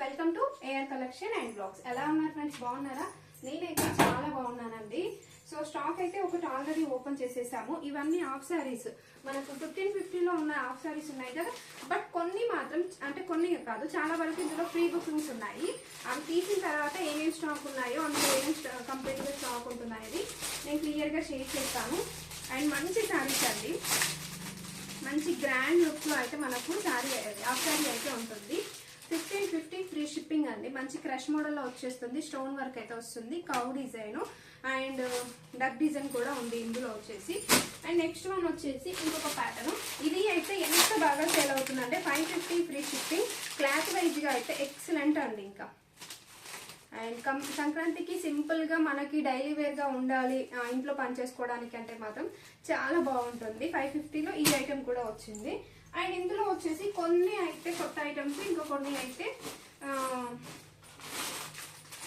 Welcome to AR collection and blogs ఎలా ఉన్నారు friends బాగున్నారా? నేనైతే చాలా బాగున్నానండి. సో స్టాక్ అయితే ఒకటి ఆల్రెడీ ఓపెన్ చేసేసాము. ఇవన్నీ హాఫ్ శారీస్ మనకు ఫిఫ్టీన్ ఫిఫ్టీలో ఉన్న హాఫ్ శారీస్ ఉన్నాయి కదా? బట్ కొన్ని మాత్రం అంటే కొన్ని కాదు చాలా వరకు ఇందులో ఫ్రీ బుకింగ్స్ ఉన్నాయి. అవి తీసిన తర్వాత ఏమేమి స్టాక్ ఉన్నాయో అందులో ఏమేమి కంప్లీట్గా స్టాక్ ఉంటున్నాయి నేను క్లియర్గా షేర్ చేస్తాను. అండ్ మంచి శారీస్ అండి. మంచి గ్రాండ్ లుక్లో అయితే మనకు శారీ హాఫ్ శారీ అయితే ఉంటుంది ఫిఫ్టీన్ ఫిఫ్టీ ఫ్రీ షిప్పింగ్ అండి. మంచి క్రష్ మోడల్లో వచ్చేస్తుంది. స్టోన్ వర్క్ అయితే వస్తుంది. Cow design and duck design కూడా ఉంది ఇందులో వచ్చేసి. అండ్ నెక్స్ట్ వన్ వచ్చేసి ఇంకొక ప్యాటర్న్ ఇది అయితే ఎంత బాగా సేల్ అవుతుందంటే five fifty free shipping cloth వైజ్గా అయితే ఎక్సలెంట్ అండి ఇంకా. అండ్ కం సంక్రాంతికి సింపుల్గా మనకి డైలీ వేర్గా ఉండాలి ఇంట్లో పని చేసుకోవడానికి అంటే మాత్రం చాలా బాగుంటుంది. ఫైవ్ ఫిఫ్టీలో ఈ ఐటెం కూడా వచ్చింది. అండ్ ఇందులో వచ్చేసి కొన్ని అయితే కొత్త ఐటమ్స్ ఇంకా కొన్ని అయితే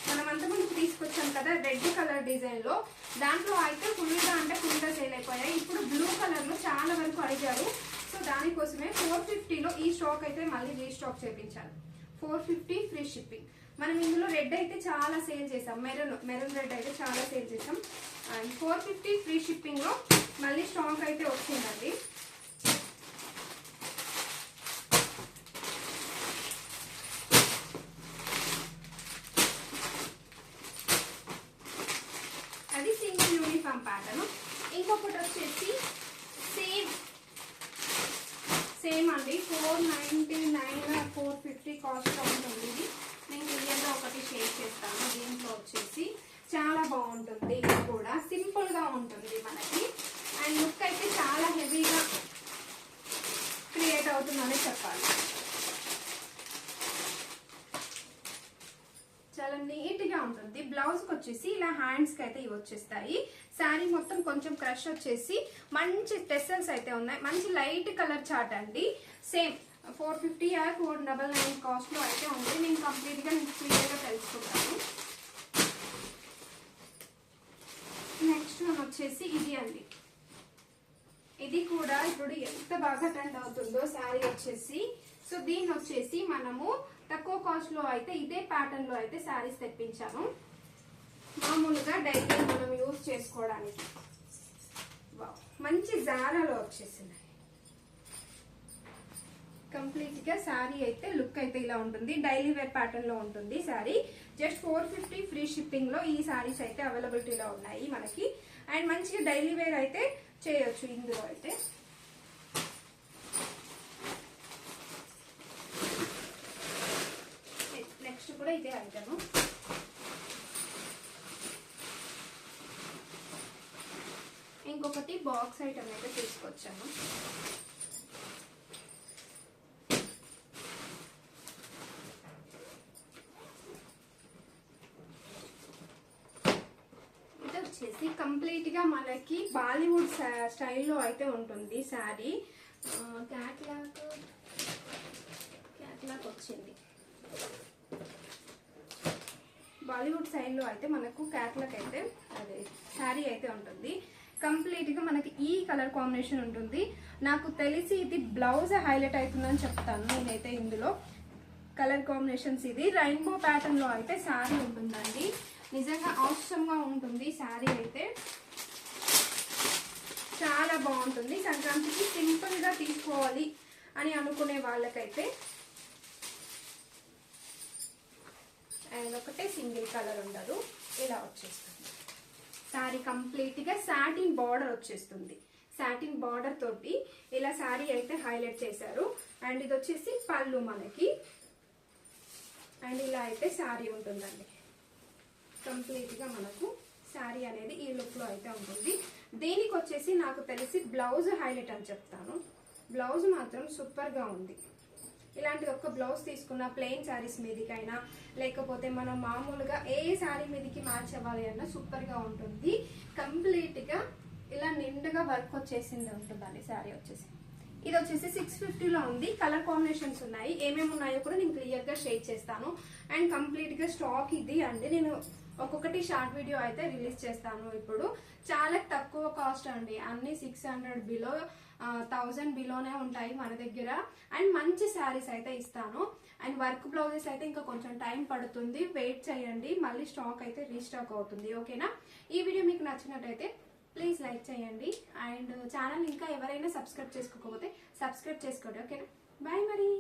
మనం అంతకుముందు తీసుకొచ్చాం కదా రెడ్ కలర్ డిజైన్లో దాంట్లో అయితే ఫుల్గా అంటే ఫుల్గా సేల్ అయిపోయాయి. ఇప్పుడు బ్లూ కలర్లో చాలా వరకు అడిగారు. సో దానికోసమే ఫోర్ ఫిఫ్టీలో ఈ స్టాక్ అయితే మళ్ళీ రీస్టాక్ చేయించాను ఫోర్ ఫిఫ్టీ ఫ్రీ షిప్పింగ్. మనం ఇందులో రెడ్ అయితే చాలా సేల్ చేసాం మెరూన్ మెరూన్ రెడ్ అయితే చాలా సేల్ చేసాం అండ్ ఫోర్ ఫిఫ్టీ ఫ్రీ షిప్పింగ్లో మళ్ళీ స్టాక్ అయితే వచ్చిందండి అది సింగిల్ యూనిఫామ్ ప్యాటర్న్ ఇంకొకటి వచ్చేసి సేమ్ సేమ్ అండి. Four ninety nine four fifty cost ఉంటుంది ఇది నేను క్లియర్గా ఒకటి షేర్ చేస్తాను దీంట్లో వచ్చేసి చాలా బాగుంటుంది ఇది కూడా సింపుల్గా ఉంటుంది మనకి అండ్ లుక్ అయితే చాలా హెవీగా క్రియేట్ అవుతుందని చెప్పాలి చాలా నీట్గా బ్లౌజ్కి బ్లౌజ్కి వచ్చేసి ఇలా హ్యాండ్స్కి అయితే ఇవి వచ్చేస్తాయి. శారీ మొత్తం కొంచెం క్రష్ వచ్చేసి మంచి టెసల్స్ అయితే ఉన్నాయి. మంచి లైట్ కలర్ చాట్ అండి. Same four fifty or four double nine కాస్ట్లో అయితే ఉంది. నేను కంప్లీట్గా క్లియర్గా క్లియర్గా తెలుసుకుంటాను. నెక్స్ట్ వన్ వచ్చేసి ఇది అండి. ఇది కూడా ఇప్పుడు ఎంత బాగా ట్రెండ్ అవుతుందో శారీ వచ్చేసి. సో దీన్ని వచ్చేసి మనము తక్కువ కాస్ట్లో అయితే ఇదే ప్యాటర్న్లో అయితే శారీస్ తెప్పించాము. మామూలుగా డైలీ మనం యూజ్ చేసుకోవడానికి. వావ్. మంచి జారాలో వచ్చేసింది. కంప్లీట్గా శారీ అయితే లుక్ అయితే ఇలా ఉంటుంది. డైలీ వేర్ ప్యాటర్న్లో ఉంటుంది sari. Just four fifty free షిప్పింగ్లో ఈ శారీస్ అయితే అవైలబిలిటీలో ఉన్నాయి మనకి. అండ్ మంచిగా డైలీ వేర్ అయితే చేయొచ్చు ఇందులో అయితే. నెక్స్ట్ కూడా ఇదే ఐటమ్. ఇంకొకటి బాక్స్ ఐటమ్ అయితే తీసుకొచ్చాను. ఇది వచ్చేసి కంప్లీట్గా మనకి బాలీవుడ్ స్టైల్లో అయితే ఉంటుంది శారీ. క్యాట్లాక్ క్యాట్లాక్ వచ్చింది. బాలీవుడ్ స్టైల్లో అయితే మనకు క్యాట్లాక్ అయితే అదే శారీ అయితే ఉంటుంది. కంప్లీట్గా మనకి ఈ కలర్ కాంబినేషన్ ఉంటుంది. నాకు తెలిసి ఇది బ్లౌజ్ హైలైట్ అవుతుందని చెప్తాను నేనైతే ఇందులో. కలర్ కాంబినేషన్స్ ఇది. రెయిన్బో ప్యాటర్న్లో అయితే శారీ ఉంటుందండి. నిజంగా అవసరంగా ఉంటుంది శారీ అయితే. చాలా బాగుంటుంది. సంక్రాంతికి సింపుల్గా తీసుకోవాలి అని అనుకునే వాళ్ళకైతే. అండ్ ఒకటే సింగిల్ కలర్ ఉండదు. ఇలా వచ్చేస్తుంది. శారీ కంప్లీట్గా సాటిన్ బార్డర్ వచ్చేస్తుంది. సాటిన్ బార్డర్ తోటి ఇలా శారీ అయితే హైలైట్ చేశారు. అండ్ ఇది వచ్చేసి పళ్ళు మనకి. అండ్ ఇలా అయితే శారీ ఉంటుందండి. కంప్లీట్గా మనకు శారీ అనేది ఈ లుక్లో అయితే ఉంటుంది. దీనికి వచ్చేసి నాకు తెలిసి బ్లౌజ్ హైలైట్ అని చెప్తాను. బ్లౌజ్ మాత్రం సూపర్గా ఉంది. ఇలాంటి ఒక బ్లౌజ్ తీసుకున్న ప్లెయిన్ శారీస్ మీదకైనా లేకపోతే మనం మామూలుగా ఏ శారీ మీదకి మ్యాచ్ అవ్వాలి అన్న సూపర్గా ఉంటుంది. కంప్లీట్గా ఇలా నిండుగా వర్క్ వచ్చేసింది ఉంటుందండి శారీ వచ్చేసి. ఇది వచ్చేసి సిక్స్ ఫిఫ్టీలో ఉంది. కలర్ కాంబినేషన్స్ ఉన్నాయి. ఏమేమి ఉన్నాయో కూడా నేను క్లియర్గా షేర్ చేస్తాను. అండ్ కంప్లీట్గా స్టాక్ ఇది అండి. నేను ఒక్కొక్కటి షార్ట్ వీడియో అయితే రిలీజ్ చేస్తాను ఇప్పుడు. చాలా తక్కువ కాస్ట్ అండి. అన్ని సిక్స్ హండ్రెడ్ బిలో థౌజండ్ బిలోనే ఉంటాయి మన దగ్గర. అండ్ మంచి శారీస్ అయితే ఇస్తాను. అండ్ వర్క్ బ్లౌజెస్ అయితే ఇంకా కొంచెం టైం పడుతుంది. వెయిట్ చేయండి. మళ్ళీ స్టాక్ అయితే రీస్టాక్ అవుతుంది. ఓకేనా? ఈ వీడియో మీకు నచ్చినట్టయితే ప్లీజ్ లైక్ చేయండి. అండ్ ఛానల్ ఇంకా ఎవరైనా సబ్స్క్రైబ్ చేసుకోకపోతే సబ్స్క్రైబ్ చేసుకోండి. ఓకేనా? బాయ్ మరి.